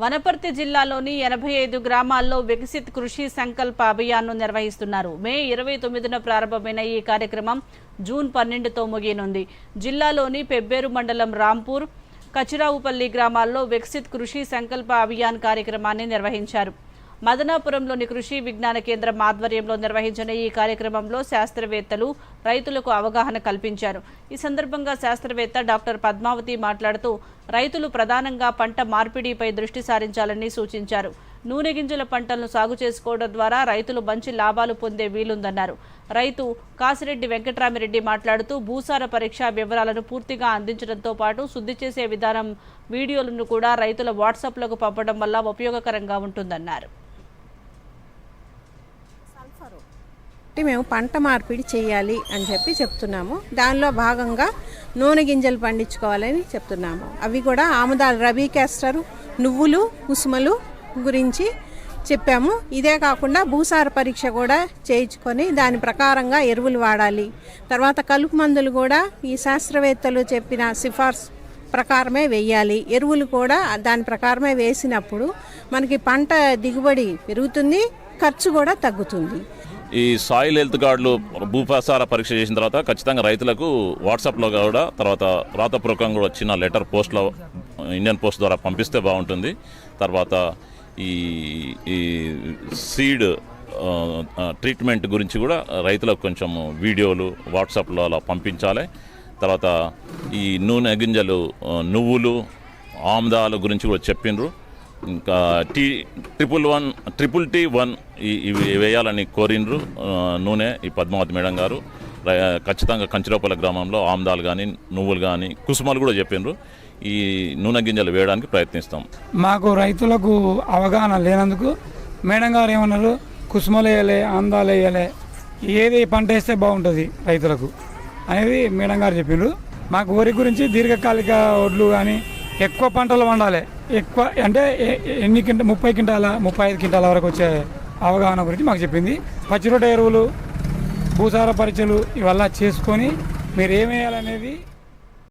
వనపర్తి జిల్లాలోని ఎనభై ఐదు గ్రామాల్లో వికసిత్ కృషి సంకల్ప అభియాన్ను నిర్వహిస్తున్నారు. మే ఇరవై తొమ్మిదిన ప్రారంభమైన ఈ కార్యక్రమం జూన్ పన్నెండుతో ముగియనుంది. జిల్లాలోని పెబ్బేరు మండలం రాంపూర్ కచిరావుపల్లి గ్రామాల్లో వికసిత్ కృషి సంకల్ప అభియాన్ కార్యక్రమాన్ని నిర్వహించారు. మదనాపురంలోని కృషి విజ్ఞాన కేంద్రం ఆధ్వర్యంలో నిర్వహించిన ఈ కార్యక్రమంలో శాస్త్రవేత్తలు రైతులకు అవగాహన కల్పించారు. ఈ సందర్భంగా శాస్త్రవేత్త డాక్టర్ పద్మావతి మాట్లాడుతూ రైతులు ప్రధానంగా పంట మార్పిడిపై దృష్టి సారించాలని సూచించారు. నూనె గింజల పంటలను సాగు చేసుకోవడం ద్వారా రైతులు మంచి లాభాలు పొందే వీలుందన్నారు. రైతు కాసిరెడ్డి వెంకట్రామిరెడ్డి మాట్లాడుతూ భూసార పరీక్ష వివరాలను పూర్తిగా అందించడంతో పాటు శుద్ధి చేసే విధానం వీడియోలను కూడా రైతుల వాట్సాప్లకు పంపడం వల్ల ఉపయోగకరంగా ఉంటుందన్నారు. కాబట్టి మేము పంట మార్పిడి చేయాలి అని చెప్పి చెప్తున్నాము. దానిలో భాగంగా నూనె గింజలు పండించుకోవాలని చెప్తున్నాము. అవి కూడా ఆముదాలు రబీ క్యాస్టర్ నువ్వులు ఉసుమలు గురించి చెప్పాము. ఇదే కాకుండా భూసార పరీక్ష కూడా చేయించుకొని దాని ప్రకారంగా ఎరువులు వాడాలి. తర్వాత కలుపు మందులు కూడా ఈ శాస్త్రవేత్తలు చెప్పిన సిఫార్సు ప్రకారమే వేయాలి. ఎరువులు కూడా దాని ప్రకారమే వేసినప్పుడు మనకి పంట దిగుబడి పెరుగుతుంది ఖర్చు కూడా తగ్గుతుంది. ఈ సాయిల్ హెల్త్ కార్డులు భూప్రసార పరీక్ష చేసిన తర్వాత ఖచ్చితంగా రైతులకు వాట్సాప్లో కూడా తర్వాత రాతపూర్వకంగా కూడా వచ్చిన లెటర్ పోస్ట్లో ఇండియన్ పోస్ట్ ద్వారా పంపిస్తే బాగుంటుంది. తర్వాత ఈ ఈ సీడ్ ట్రీట్మెంట్ గురించి కూడా రైతులకు కొంచెం వీడియోలు వాట్సాప్లో అలా పంపించాలి. తర్వాత ఈ నూనె గింజలు నువ్వులు ఆమ్దాల గురించి కూడా చెప్పిండ్రు ఇంకా T triple one triple T one ఇవి వేయాలని కోరిండ్రు. నూనె ఈ పద్మావతి మేడం గారు. రై- ఖచ్చితంగా కంచిలోపల గ్రామంలో ఆమ్దాలు కానీ నువ్వులు కానీ కుసుమలు కూడా చెప్పిండ్రు ఈ నూనె గింజలు వేయడానికి ప్రయత్నిస్తాం. మాకు రైతులకు అవగాహన లేనందుకు మేడం గారు ఏమన్నారు? కుసుమలు వేయలే అందాలు వేయలే. ఏది పంట వేస్తే బాగుంటుంది రైతులకు అనేది మేడం గారు చెప్పిండ్రు. మాకు వరి గురించి దీర్ఘకాలిక వడ్లు కానీ ఎక్కువ పంటలు వండాలి ఎక్కువ అంటే ఎన్ని కింట ముప్పై క్వింటాల ముప్పై ఐదు క్వింటాల వరకు వచ్చే అవగాహన గురించి మాకు చెప్పింది. పచ్చిరొట్ట ఎరువులు భూసార పరీక్షలు ఇవల్ల చేసుకొని మీరు ఏమేయాలనేది